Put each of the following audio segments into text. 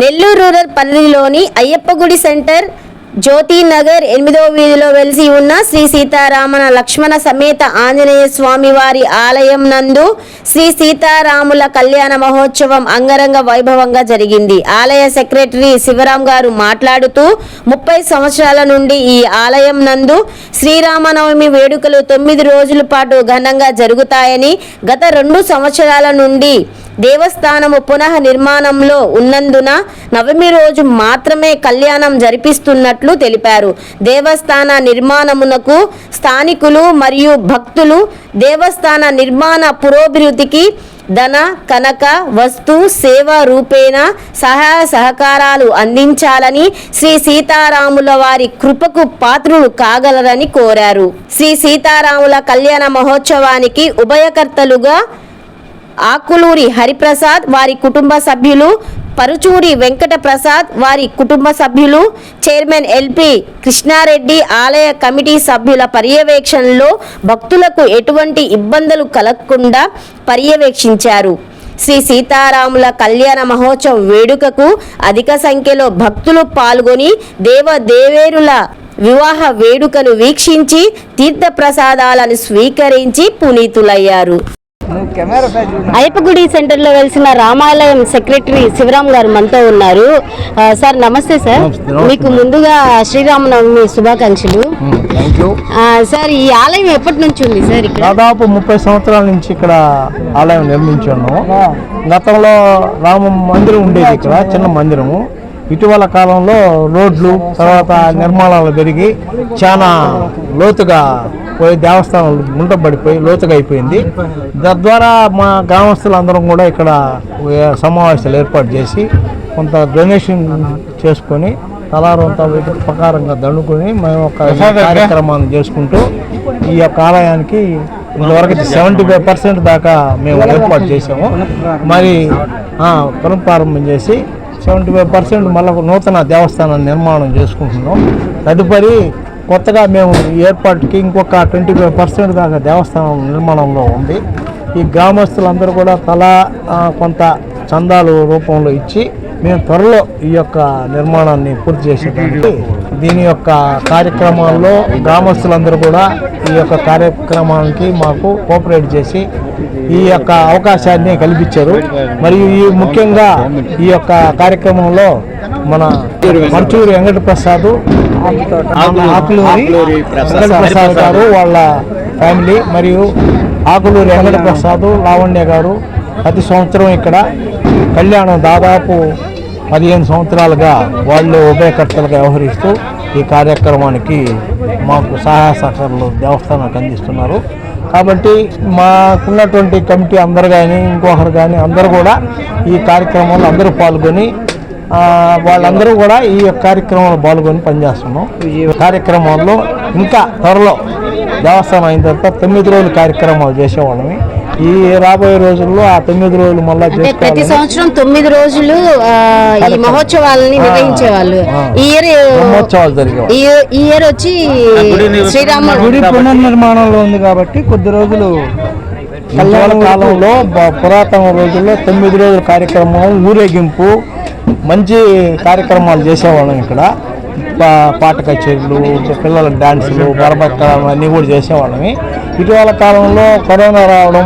Nellore rural పరిధిలోని అయ్యప్పగుడి centre జ్యోతి నగర్ ఎనిమిదవ వీధిలో వెలిసి ఉన్న శ్రీ సీతారామన లక్ష్మణ సమేత ఆంజనేయ స్వామివారి ఆలయం నందు శ్రీ సీతారాముల కళ్యాణ మహోత్సవం అంగరంగ వైభవంగా జరిగింది. ఆలయ సెక్రటరీ శివరాం గారు మాట్లాడుతూ ముప్పై సంవత్సరాల నుండి ఈ ఆలయం నందు శ్రీరామనవమి వేడుకలు తొమ్మిది రోజుల పాటు ఘనంగా జరుగుతాయని గత రెండు సంవత్సరాల నుండి దేవస్థానము పునః నిర్మాణంలో ఉన్నందున నవమి రోజు మాత్రమే కళ్యాణం జరిపిస్తున్నట్లు తెలిపారు. దేవస్థాన నిర్మాణమునకు స్థానికులు మరియు భక్తులు దేవస్థాన నిర్మాణ పురోభివృద్ధికి ధన కనక వస్తు సేవ రూపేణ సహాయ సహకారాలు అందించాలని శ్రీ సీతారాముల వారి కృపకు పాత్రులు కాగలరని కోరారు. శ్రీ సీతారాముల కళ్యాణ మహోత్సవానికి ఉభయకర్తలుగా ఆకులూరి హరిప్రసాద్ వారి కుటుంబ సభ్యులు పరుచూరి వెంకట ప్రసాద్ వారి కుటుంబ సభ్యులు చైర్మన్ ఎల్పి కృష్ణారెడ్డి ఆలయ కమిటీ సభ్యుల పర్యవేక్షణలో భక్తులకు ఎటువంటి ఇబ్బందులు కలగకుండా పర్యవేక్షించారు. శ్రీ సీతారాముల కళ్యాణ మహోత్సవ వేడుకకు అధిక సంఖ్యలో భక్తులు పాల్గొని దేవదేవేరుల వివాహ వేడుకను వీక్షించి తీర్థప్రసాదాలను స్వీకరించి పునీతులయ్యారు. సైడ్ చూడు. అయ్యప్పగుడి సెంటర్లో వెలిసిన రామాలయం సెక్రటరీ శివరాం గారు మనతో ఉన్నారు. సార్ నమస్తే సార్. మీకు ముందుగా శ్రీరామనవమి శుభాకాంక్షలు. సార్ ఈ ఆలయం ఎప్పటి నుంచి ఉంది సార్ ఇక్కడ? దాదాపు ముప్పై సంవత్సరాల నుంచి ఇక్కడ ఆలయం నిర్మించి ఉన్నాము గతంలో రామ మందిరం ఉండేది ఇక్కడ చిన్న మందిరము. ఇటీవల కాలంలో రోడ్లు తర్వాత నిర్మాణాలు పెరిగి చాలా లోతుగా పోయి దేవస్థానం గుంటపడిపోయి లోతుగా అయిపోయింది. తద్వారా మా గ్రామస్తులందరం కూడా ఇక్కడ సమావేశాలు ఏర్పాటు చేసి కొంత డొనేషన్ చేసుకొని తలారంతా ప్రకారంగా దండుకొని మేము ఒక కార్యక్రమాన్ని చేసుకుంటూ ఈ యొక్క ఆలయానికి ఇంతవరకు సెవెంటీ ఫైవ్ పర్సెంట్ దాకా మేము ఏర్పాటు చేసాము మరి పునఃప్రారంభం చేసి సెవెంటీ ఫైవ్ పర్సెంట్ మళ్ళీ నూతన దేవస్థానం నిర్మాణం చేసుకుంటున్నాం. తదుపరి కొత్తగా మేము ఈ ఏర్పాటుకి ఇంకొక ట్వంటీ ఫైవ్ పర్సెంట్ దాకా దేవస్థానం నిర్మాణంలో ఉంది. ఈ గ్రామస్తులందరూ కూడా తలా కొంత చందాలు రూపంలో ఇచ్చి మేము త్వరలో ఈ యొక్క నిర్మాణాన్ని పూర్తి చేసేదానికి దీని యొక్క కార్యక్రమాల్లో గ్రామస్తులందరూ కూడా ఈ యొక్క కార్యక్రమానికి మాకు కోఆపరేట్ చేసి ఈ యొక్క అవకాశాన్ని కల్పించారు. మరియు ఈ ముఖ్యంగా ఈ యొక్క కార్యక్రమంలో మన మర్చూరి వెంకట ప్రసాద్ ఆకులూరి వెంకట ప్రసాద్ గారు వాళ్ళ ఫ్యామిలీ మరియు ఆకులూరి వెంకట ప్రసాద్ లావణ్య గారు ప్రతి సంవత్సరం ఇక్కడ కళ్యాణం దాదాపు పదిహేను సంవత్సరాలుగా వాళ్ళు ఉభయకర్తలుగా వ్యవహరిస్తూ ఈ కార్యక్రమానికి మాకు సహాయ సహకారాలు దేవస్థానానికి అందిస్తున్నారు. కాబట్టి మాకున్నటువంటి కమిటీ అందరు కానీ ఇంకొకరు కానీ అందరూ కూడా ఈ కార్యక్రమంలో అందరూ పాల్గొని వాళ్ళందరూ కూడా ఈ యొక్క కార్యక్రమంలో పాల్గొని పనిచేస్తున్నాం. ఈ కార్యక్రమంలో ఇంకా త్వరలో దేవస్థానం అయిన తర్వాత తొమ్మిది రోజులు కార్యక్రమాలు చేసేవాళ్ళమే. ఈ రాబోయే రోజుల్లో ఆ తొమ్మిది రోజులు మళ్ళీ ప్రతి సంవత్సరం తొమ్మిది రోజులు ఈ మహోత్సవాలని నిర్వహించేవాళ్ళు. ఈ ఇయర్ ఈ ఇయర్ వచ్చి శ్రీరామ గుడి పునర్నిర్మాణంలో ఉంది కాబట్టి కొద్ది రోజులు కళ్యాణ కాలంలో పురాతన రోజుల్లో తొమ్మిది రోజుల కార్యక్రమం ఊరేగింపు మంచి కార్యక్రమాలు చేసేవాళ్ళం ఇక్కడ. పా- పాట కచేరీలు పిల్లల డాన్సులు గర్భక్కడం అన్నీ కూడా చేసేవాళ్ళమి ఇటీవల కాలంలో కరోనా రావడం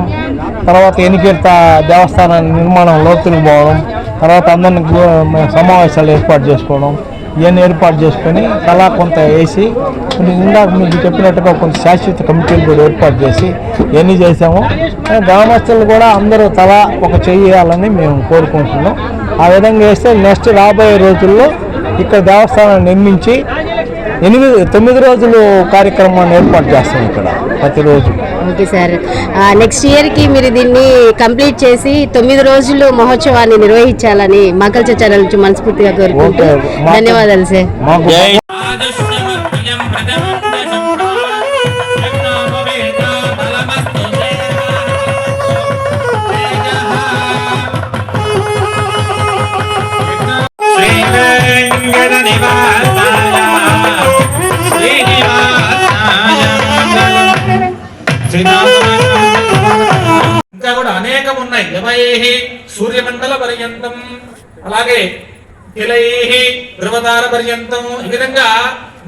తర్వాత ఎన్నికీర్త దేవస్థానాన్ని నిర్మాణం లోతులు పోవడం తర్వాత అందరిని సమావేశాలు ఏర్పాటు చేసుకోవడం ఇవన్నీ ఏర్పాటు చేసుకొని కళా కొంత వేసి ఇందాక మీకు చెప్పినట్టుగా కొంత శాశ్వత కమిటీలు కూడా ఏర్పాటు చేసి ఇవన్నీ చేసాము గ్రామస్తులు కూడా అందరూ తలా ఒక చెయ్యాలని మేము కోరుకుంటున్నాం. ఆ విధంగా వేస్తే నెక్స్ట్ రాబోయే రోజుల్లో ఇక్కడ దేవస్థానం నిర్మించి ఎనిమిది తొమ్మిది రోజులు కార్యక్రమాన్ని ఏర్పాటు చేస్తాం ఇక్కడ ప్రతిరోజు. Okay sir. నెక్స్ట్ ఇయర్కి మీరు దీన్ని కంప్లీట్ చేసి తొమ్మిది రోజులు మహోత్సవాన్ని నిర్వహించాలని ఛానల్ నుంచి మనస్ఫూర్తిగా కోరుకుంటూ ధన్యవాదాలు సార్. పర్యంతం. అలాగే తిలై ధృవతార పర్యంతం. ఈ విధంగా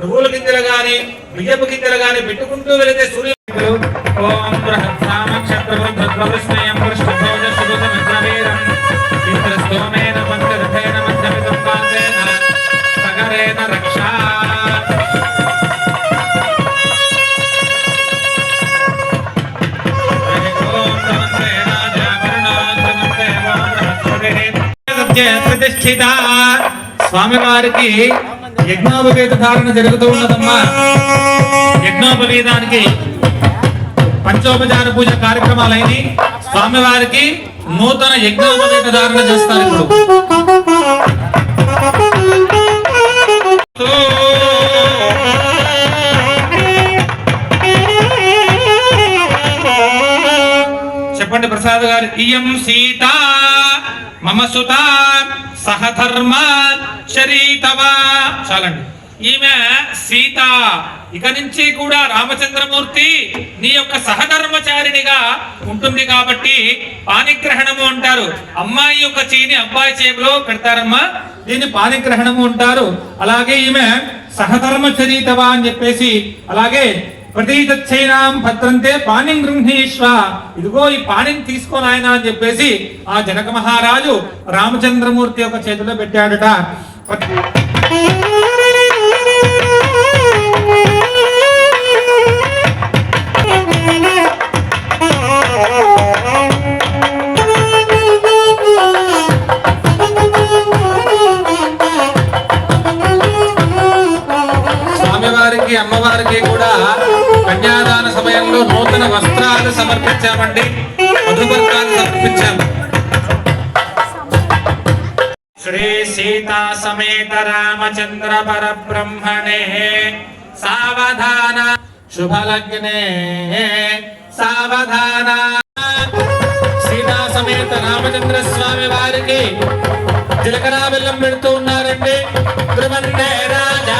నువ్వుల గింజలు గాని బియ్యపు గింజలు గాని పెట్టుకుంటూ వెళితే సూర్యుడు ఓం బృహత్ కృష్ణభోజ ప్రతిష్ఠిత స్వామివారికి యజ్ఞోపవేద ధారణ జరుగుతూ ఉన్నదమ్మా. యజ్ఞోపవేదానికి పంచోపచార పూజ కార్యక్రమాలైన స్వామివారికి నూతన యజ్ఞోపవేద ధారణ చేస్తారు ఇప్పుడు. చెప్పండి ప్రసాద్ గారు. ఇయం సీత మమ సుతా సహధర్మ చరీతవా. చాలండి. ఈమె సీత. ఇక నుంచి కూడా రామచంద్రమూర్తి నీ యొక్క సహధర్మచారిణిగా ఉంటుంది కాబట్టి పానిగ్రహణము అంటారు. అమ్మాయి యొక్క చేయిని అబ్బాయి చేతిలో పెడతారమ్మా. దీన్ని పానిగ్రహణము అంటారు. అలాగే ఈమె సహధర్మచరీతవా అని చెప్పేసి అలాగే ప్రతీతచ్చైనాం భద్రంతే పాణిం గృహీష్వ ఇదిగో ఈ పాణిని తీసుకో ఆయన అని చెప్పేసి ఆ జనక మహారాజు రామచంద్రమూర్తి యొక్క చేతిలో పెట్టాడట. సమర్పించామండి సమర్పించాము. శ్రీ సీతా సమేత రామచంద్ర పరబ్రహ్మణే సావధాన శుభలగ్నే సావధాన సీతా సమేత రామచంద్ర స్వామి వారికి జీలకర్ర బెల్లం పెడుతూ ఉన్నారండి. రాజా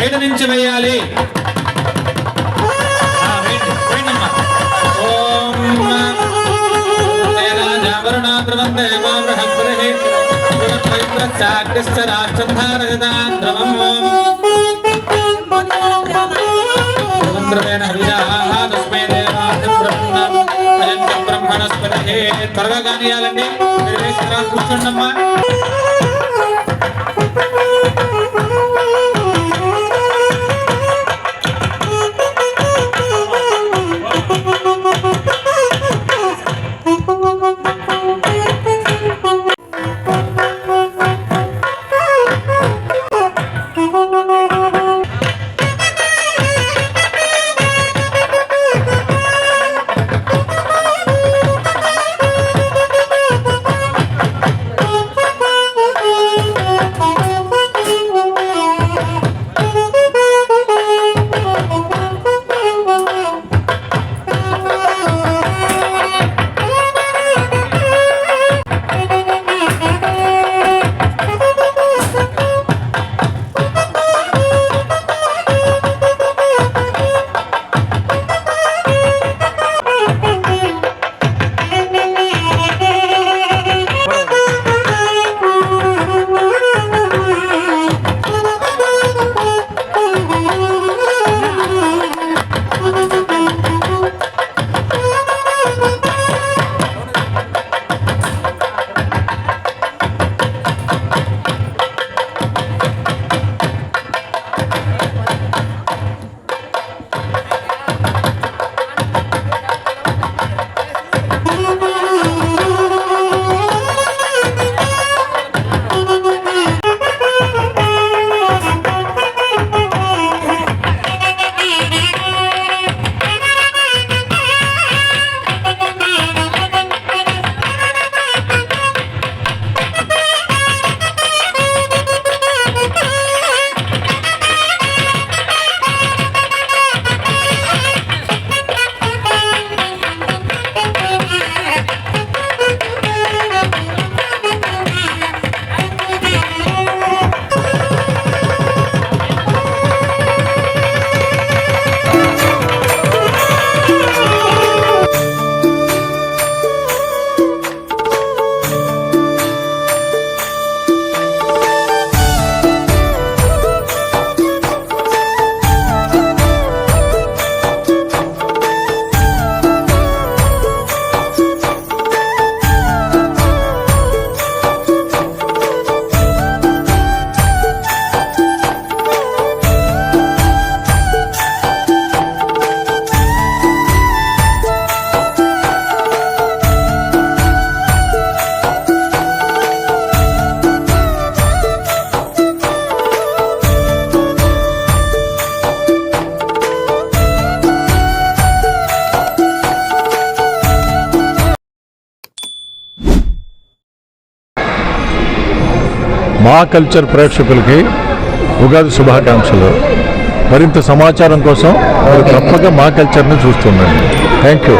అయం నుంచి వేయాలి. త్వరగా కానియాలండి మీరు వేసి తర్వాత కూర్చోండమ్మా. మా కల్చర్ ప్రేక్షకులకి ఉగాది శుభాకాంక్షలు. మరింత సమాచారం కోసం మీరు తప్పక మా కల్చర్ని చూస్తుండండి థ్యాంక్ యూ.